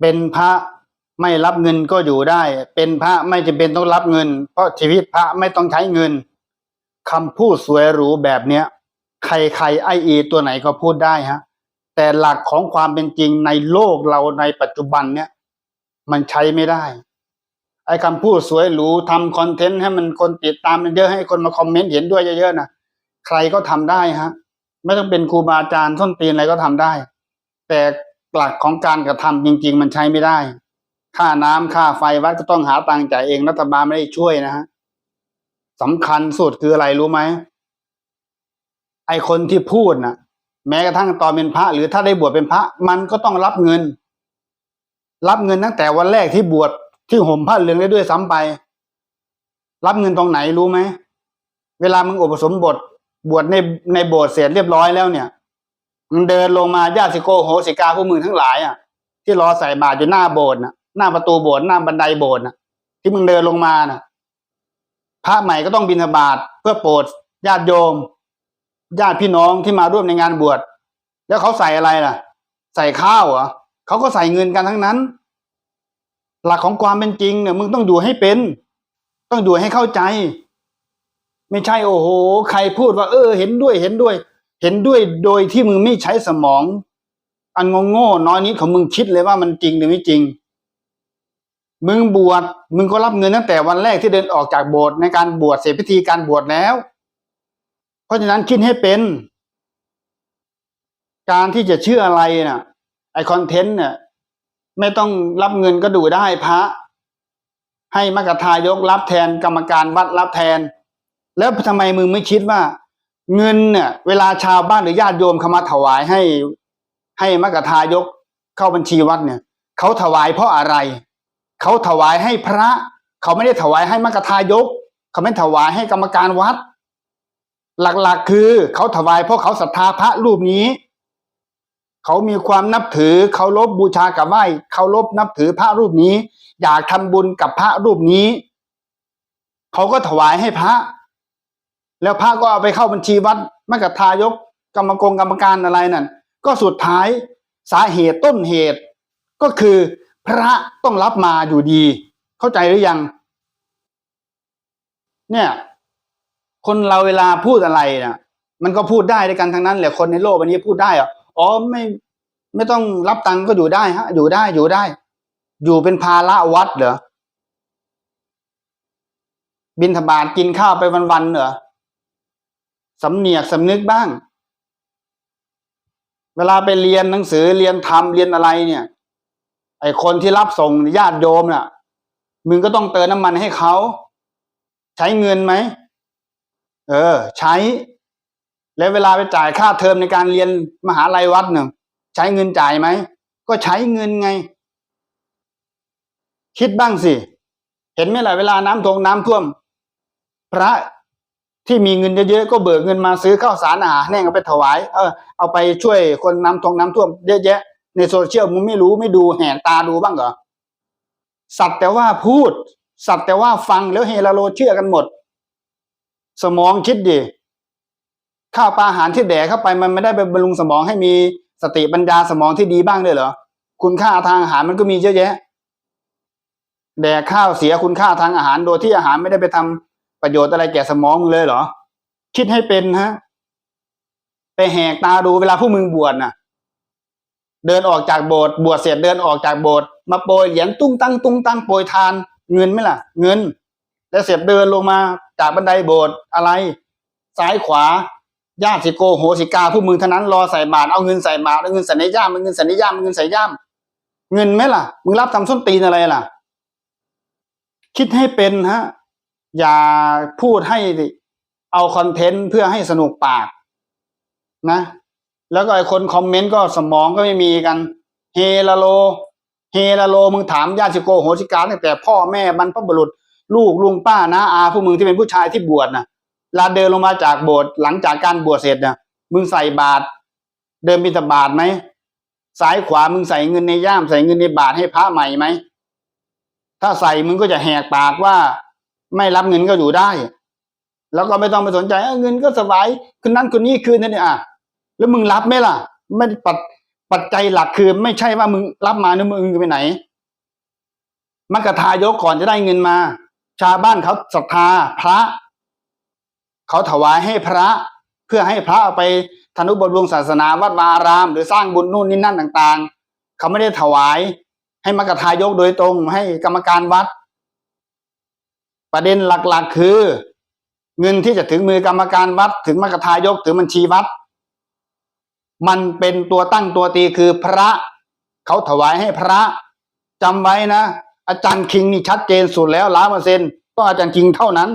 เป็นพระไม่รับเงินก็อยู่ได้ เป็นพระไม่จำเป็นต้องรับเงิน เพราะชีวิตพระไม่ต้องใช้เงินคำพูดสวยหรูแบบเนี้ย ใครใครไอเอตัวไหนก็พูดได้ฮะ แต่หลักของความเป็นจริงในโลกเราในปัจจุบันเนี้ยมันใช้ไม่ได้ ไอ้คำพูดสวยหรูทำคอนเทนต์ให้มันคนติดตามมันเยอะให้คนมาคอมเมนต์เห็นด้วยเยอะๆนะใครก็ทำได้ฮะ ไม่ต้องเป็นครูบาอาจารย์ส้นตีนอะไรก็ทำได้ แต่ หลักของการกระทำจริง ๆ มันใช้ไม่ได้ ค่าน้ำค่าไฟวัดก็ต้องหาตังค์จ่ายเองรัฐบาลไม่ได้ช่วยนะฮะสำคัญสุดคืออะไรรู้ไหมไอคนที่พูดนะแม้กระทั่งตอนเป็นพระ หรือถ้าได้บวชเป็นพระ มันก็ต้องรับเงิน รับเงินตั้งแต่วันแรกที่บวชที่ห่มผ้าเหลืองได้ด้วยซ้ำไป รับเงินตรงไหนรู้ไหมเวลามึงอุปสมบทบวชในในโบสถ์เสร็จเรียบร้อยแล้วเนี่ย มึงเดินลงมาญาติโกโหสิกาพวกมึงทั้งหลายอะที่รอใส่บาตรอยู่หน้าโบสถ์น่ะหน้าประตูโบสถ์หน้าบันไดโบสถ์น่ะ ที่มึงเดินลงมาน่ะพระใหม่ก็ต้องบิณฑบาตเพื่อโปรดญาติโยม ญาติพี่น้องที่มาร่วมในงานบวชแล้วเขาใส่อะไรล่ะ ใส่ข้าวเหรอเขาก็ใส่เงินกันทั้งนั้น หลักของความเป็นจริงเนี่ยมึงต้องดูให้เป็น ต้องดูให้เข้าใจ ไม่ใช่โอ้โห ใครพูดว่า เออ เห็นด้วยเห็นด้วย เห็นด้วยโดยที่มึงไม่ใช้สมอง อันงงโง่น้อยนิดของมึงคิดเลยว่ามันจริงหรือไม่จริง มึงบวชมึงก็รับเงินตั้งแต่วันแรกที่เดินออกจากโบสถ์ในการบวชเสร็จพิธีการบวชแล้ว เพราะฉะนั้นคิดให้เป็น การที่จะเชื่ออะไรน่ะ ไอคอนเทนต์เนี่ยไม่ต้องรับเงินก็ดูได้พระ ให้มกทายกรับแทนกรรมการวัดรับแทน แล้วทำไมมึงไม่คิดว่า เงินเนี่ยเวลาชาวบ้านหรือญาติโยมเขามาถวายให้ ให้มกทายกเข้าบัญชีวัดเนี่ยเขาถวายเพราะอะไร เขาถวายให้พระ เขาไม่ได้ถวายให้มกทายก เขาไม่ถวายให้กรรมการวัด หลักๆคือเขาถวายเพราะเขาศรัทธาพระรูปนี้ เขามีความนับถือเคารพบูชากับไหว้เคารพนับถือพระรูปนี้ อยากทำบุญกับพระรูปนี้ เขาก็ถวายให้พระ แล้วพระก็เอาไปเข้าบัญชีวัดมกทายก กรรมกรกรรมการอะไรนั่น ก็สุดท้ายสาเหตุต้นเหตุ ก็คือพระต้องรับมาอยู่ดี เข้าใจหรือยัง เนี่ย คนเราเวลาพูดอะไรนะมันก็พูดได้ด้วยกันทั้งนั้นแหละคนในโลกวันนี้พูดได้อ๋อไม่ไม่ต้องรับตังค์ก็อยู่ได้ฮะ อยู่ได้อยู่ได้ อยู่เป็นภาระวัดเหรอบินทบาทกินข้าวไปวันๆเหรอ สำเนียกสำนึกบ้าง เวลาไปเรียนหนังสือเรียนธรรมเรียนอะไรเนี่ย ไอคนที่รับส่งญาติโยมน่ะ มึงก็ต้องเติมน้ำมันให้เขา ใช้เงินไหม เออ ใช้ แล้วเวลาไปจ่ายค่าเทอมในการเรียนมหาลัยวัดหนึ่งใช้เงินจ่ายไหม ก็ใช้เงินไง คิดบ้างสิ เห็นไหมล่ะเวลาน้ำทงน้ำท่วม พระ ที่มีเงินเยอะๆก็เบิกเงินมาซื้อข้าวสารอาหารแห้งเอาไปถวาย เออเอาไปช่วยคนน้ำทงน้ำท่วมเยอะแยะ ในโซเชียลมึงไม่รู้ไม่ดูแหกตาดูบ้างเหรอสัตว์แต่ว่าพูด สัตว์แต่ว่าฟังแล้วเฮลาโลเชื่อกันหมด สมองคิดดิข้าวปลาอาหารที่แดกเข้าไปมันไม่ได้ไปบำรุงสมองให้มีสติปัญญาสมองที่ดีบ้างเลยเหรอคุณค่าทางอาหารมันก็มีเยอะแยะแดกข้าวเสียคุณค่าทางอาหารโดยที่อาหารไม่ได้ไปทำ ประโยชน์อะไรแก่สมองมึงเลยเหรอ คิดให้เป็นฮะ ไปแหกตาดูเวลาพวกมึงบวชน่ะ เดินออกจากโบสถ์บวชเสร็จเดินออกจากโบสถ์มาโปรยเหรียญตุ้งตั้งตุ้งตั้งโปรยทาน เงินไหมล่ะ เงิน แล้วเสร็จเดินลงมาจากบันไดโบสถ์อะไร ซ้ายขวาญาติสิโกโหสิกาผู้มึงเท่านั้นรอใส่บาตรเอาเงินใส่บาตรเอาเงินใส่ในย่ามเอาเงินใส่ในย่ามเอาเงินใส่ย่ามเงินไหมล่ะ มึงรับทำส้นตีนอะไรล่ะ คิดให้เป็นฮะ อย่าพูดให้เอาคอนเทนต์เพื่อให้สนุกปากนะ แล้วก็ไอคนคอมเมนต์ก็สมองก็ไม่มีกัน เฮลโล เฮลโล มึงถามญาติโกโหสิกาตั้งแต่พ่อแม่บรรพบุรุษ ลูกลุงป้านะอาพวกมึงที่เป็นผู้ชายที่บวชนะลาเดินลงมาจากโบสถ์หลังจากการบวชเสร็จนะมึงใส่บาตรเดินบิณฑบาตไหมซ้ายขวามึงใส่เงินในย่ามใส่เงินในบาตรให้พระใหม่ไหมถ้าใส่มึงก็จะแหกปากว่า ไม่รับเงินก็อยู่ได้ แล้วก็ไม่ต้องไปสนใจเเงินก็สบายคนนั้นคนนี้คืนนั่นเนี่ยอะแล้วมึงรับไหมล่ะ ไม่ปัดปัจจัยหลักคือไม่ใช่ว่ามึงรับมาแล้วมึงไปไหนมักกะทายกก่อนจะได้เงินมา ชาวบ้านเขาศรัทธาพระ เขาถวายให้พระ เพื่อให้พระเอาไปธนุบำรุงศาสนาวัดวาอาราม หรือสร้างบุญนู่นนี่นั่นต่าง ๆ เขาไม่ได้ถวาย ให้มักกะทายกโดยตรง ให้กรรมการวัด ประเด็นหลักๆ คือ เงินที่จะถึงมือกรรมการวัดถึงมักกะทายกถึงบัญชีวัด มันเป็นตัวตั้งตัวตีคือพระเขาถวายให้พระจำไว้นะ อาจารย์คิงนี่ชัดเจนสุดแล้วล้านเปอร์เซ็นต์ต้องอาจารย์คิงเท่านั้น